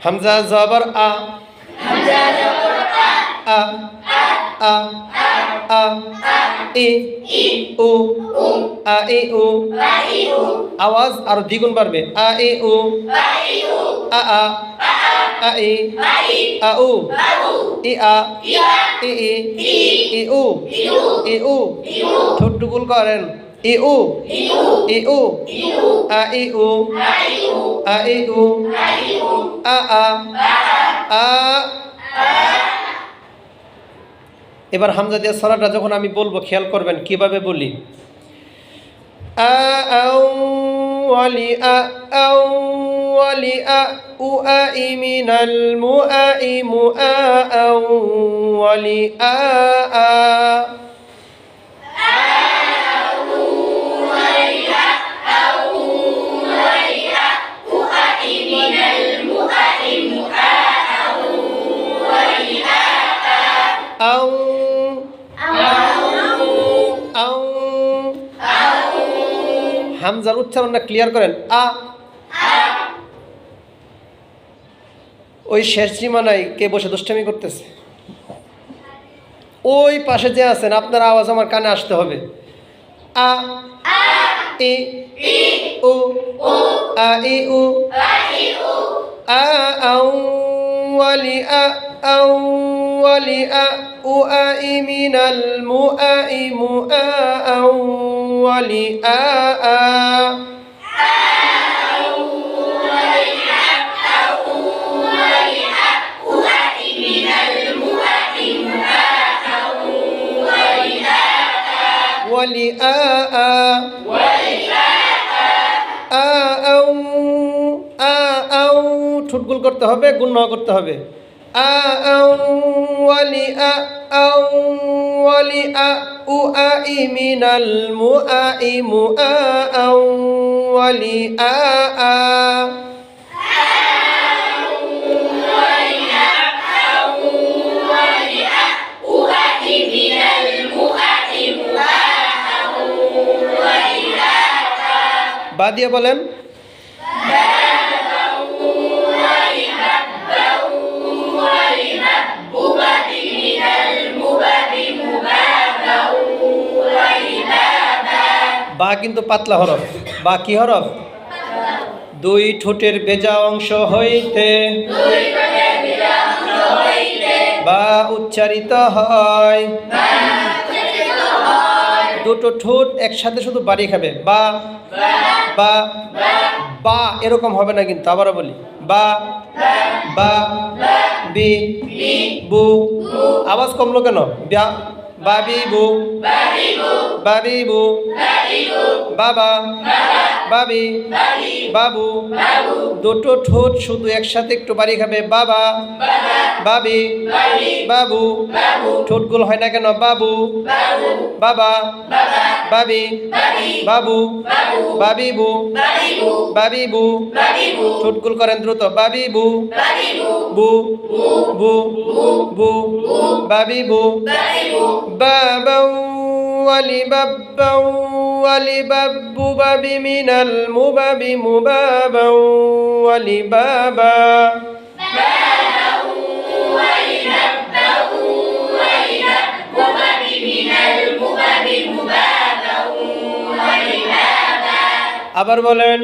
হামজা জবর আ। আ। আ। আ। ই। উ। আ। ই। উ। আওয়াজ আরও দ্বিগুণ বাড়বে। আ এ উ। আ আ। আ এ আ, উ। ই, আ। ই ই। ই, উ। ই, উ। ঠোঁটটুকুল করেন। ই উ ই উ আ ই উ আ ই উ আ আ আ এবার হামজা দিয়ে সরাটা যখন আমি বলব, খেয়াল করবেন কীভাবে বলি। আ, আউ আ, আউ ওয়ালি আ, উ, আ, ই, মিনাল, মু, আ, ই, মু, আ আ আ। হামজার উচ্চারণটা ক্লিয়ার করেন? আ। ওই শেষ সীমানায় কে বসে দুষ্টামি করতেছে? ওই পাশে যে আছেন, আপনার আওয়াজ আমার কানে আসতে হবে। আ। ই। উ। আ। ই। উ। আ। আউ ওয়ালি আ। আউ ওয়ালি আ। উ আ ই মিনাল মু আ ই আ আউ আউ ঠুটগুল করতে হবে গুণ করতে হবে আ আউ ওয়ালি আ আউ ওয়ালি আ উ আ ই মিনাল মু আ ই মু আ আউ ওয়ালি আ আ বা দিয়ে বলেন কিন্তু পাতলা হরফ। বা কি হরফ? দুই ঠোঁটের বেজা অংশ হইতে। বা উচ্চারিত হয়। দুটো ঠোঁট একসাথে শুধু বাড়ি খাবে। বা বা বা এরকম হবে না কিন্তু, আবারও বলি। বা বা, বি, বু। আওয়াজ কমলো কেন? ব্য়া বাবি বু বাবি বু বাবা। বাবি। বাবু। দুটো ঠোঁট শুধু একসাথে একটু বাড়ি খাবে। বাবা। বাবি। বাবু। ঠোঁটগুলো হয় না কেন? বাবু। বাবা। বাবি, বাবু বাবি বু বাবি বু করেন দ্রুত বাবি বু বু বু, বাব্বা ওয়ালি বাব্বু বাবি মিনাল মুবাবি মুবাবা ওয়ালি বাবা আবার বলেন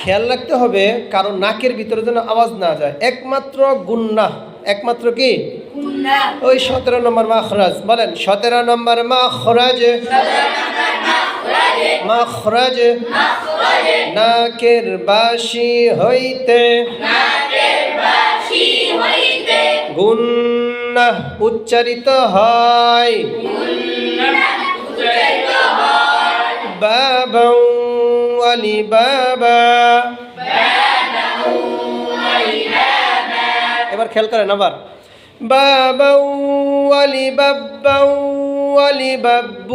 খেয়াল রাখতে হবে কারণ নাকের ভিতরে যেন আওয়াজ না যায়। একমাত্র গুন্না একমাত্র কি? ওই সতেরো নম্বর মাখরাজ বলেন সতেরো নম্বর মাখরাজ মাখরাজ নাকের বাসি হইতে গুন্না উচ্চারিত হয়। বাবা আলি বাবা। এবার খেয়াল করেন আবার। বাবা আলি বাবা ولبب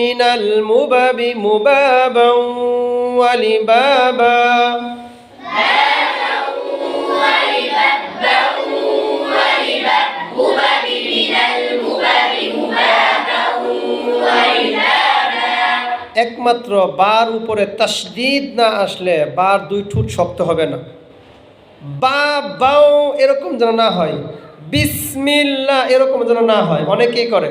من المبب مبابا ولبابا একমাত্র বার উপরে তসদিদ না আসলে বার দুই ঠুট শক্ত হবে না। বা বাও এরকম যেন না হয়। বিসমিল্লা এরকম যেন না হয়। অনেকেই করে।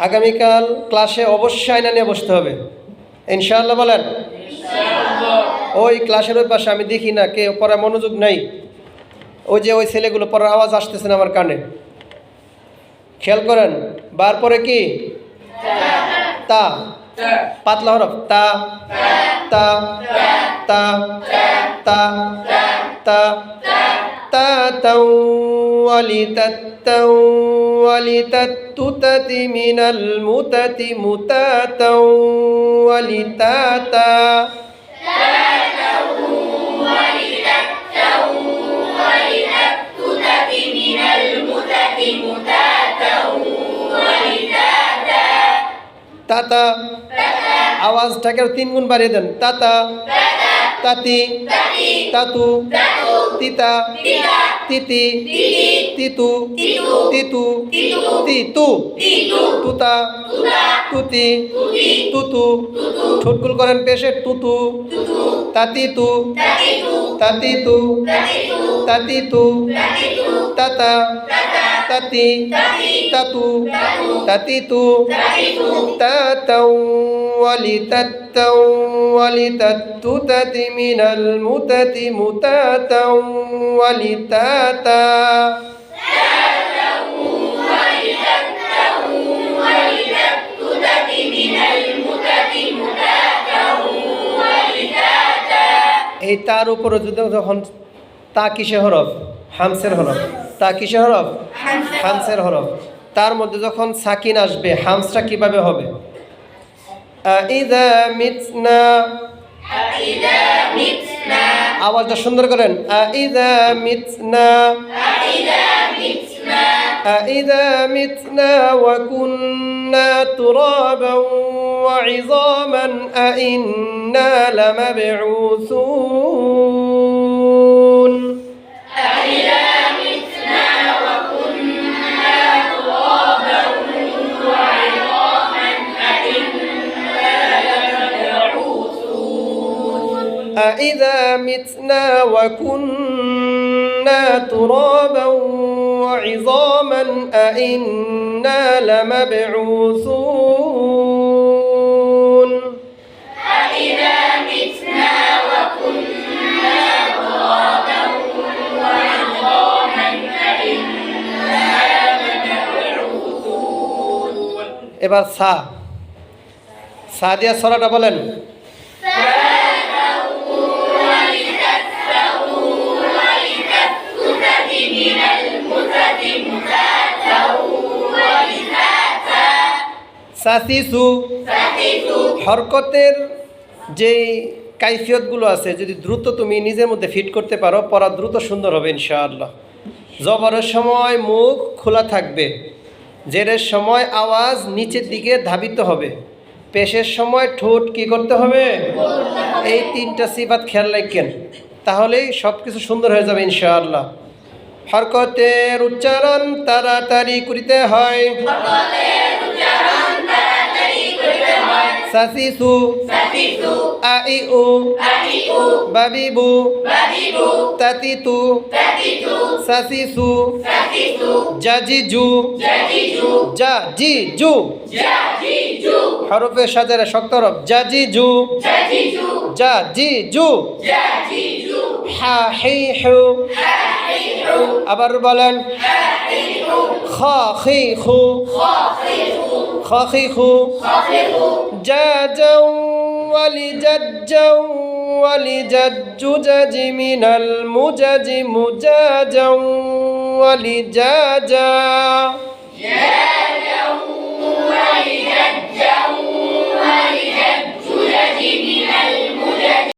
আগামীকাল ক্লাসে অবশ্যই আয়না নিয়ে বসতে হবে। ইনশাআল্লাহ বলেন? ওই ক্লাসের ওই পাশে আমি দেখি না কে পড়ার মনোযোগ নাই। ওই যে ওই ছেলেগুলো পড়ার আওয়াজ আসতেছে না আমার কানে। খেয়াল করেন বার পরে কি? তা। পাতলা হরফ তা। তা। তা। তা। তা। তা তাও ولتتوا ولتتتت من المتت متاتا ولتاتا তাতা আওয়াজটাকে আরো তিন গুণ বাড়িয়ে দেন তাতা তাতি তাতু তিতা। তিতি। তিতু। তিতু। তিতু। তুতা। তুতি। তুতু। ঠুটকুল করেন পেশে তুতু। তাতিতু। তাতিতু। তাতিতু। তাতা। তাতি। তাতু। তাতিতু। তাতাও ولتتوا ولتتتت من المتت متاتا ولتاتا এই তার উপরে যদি যখন তা কিসে হরফ হামসের হরফ তা কিসে হরফ হামসের হরফ তার মধ্যে যখন সাকিন আসবে হামসটা কিভাবে হবে আইদা মিতনা আওয়াজটা সুন্দর করেন আইদা মিতনা أإذا متنا وكنا ترابا وعظاما أإنا لمبعوثون أإذا متنا وكنا ترابا وعظاما أإنا لمبعوثون এবার সা সা দিয়া সরাটা বলেন সাসিসু হরকতের যেই কাইফিয়তগুলো আছে, যদি দ্রুত তুমি নিজের মধ্যে ফিট করতে পারো, পড়া দ্রুত সুন্দর হবে ইনশাআল্লাহ। জবরের সময় মুখ খোলা থাকবে, জেরের সময় আওয়াজ নিচের দিকে ধাবিত হবে, পেশের সময় ঠোঁট কি করতে হবে? এই তিনটা সিফাত খেয়াল রাখেন, তাহলেই সব কিছু সুন্দর হয়ে যাবে ইনশাআল্লাহ। হরকতের উচ্চারণ তাড়াতাড়ি করিতে হয়। সাসিসু, আইউ, বাবিবু, তাতিতু, সাসিসু, জাজিজু জাজিজু। হরফে সাজারে শক্ত হরফ, জাজিজু জাজিজু। হা, হি, হু। আবার বলেন, খাখিখু খাখিখু, জাজাউ ওয়ালি জাজাউ ওয়ালি জাজ্জুজাজি মিনাল মুজাজি মুজাজাউ ওয়ালি জাজা। জাজাউ ওয়ালি জাজাউ ওয়ালি জাজ্জুজাজি মিনাল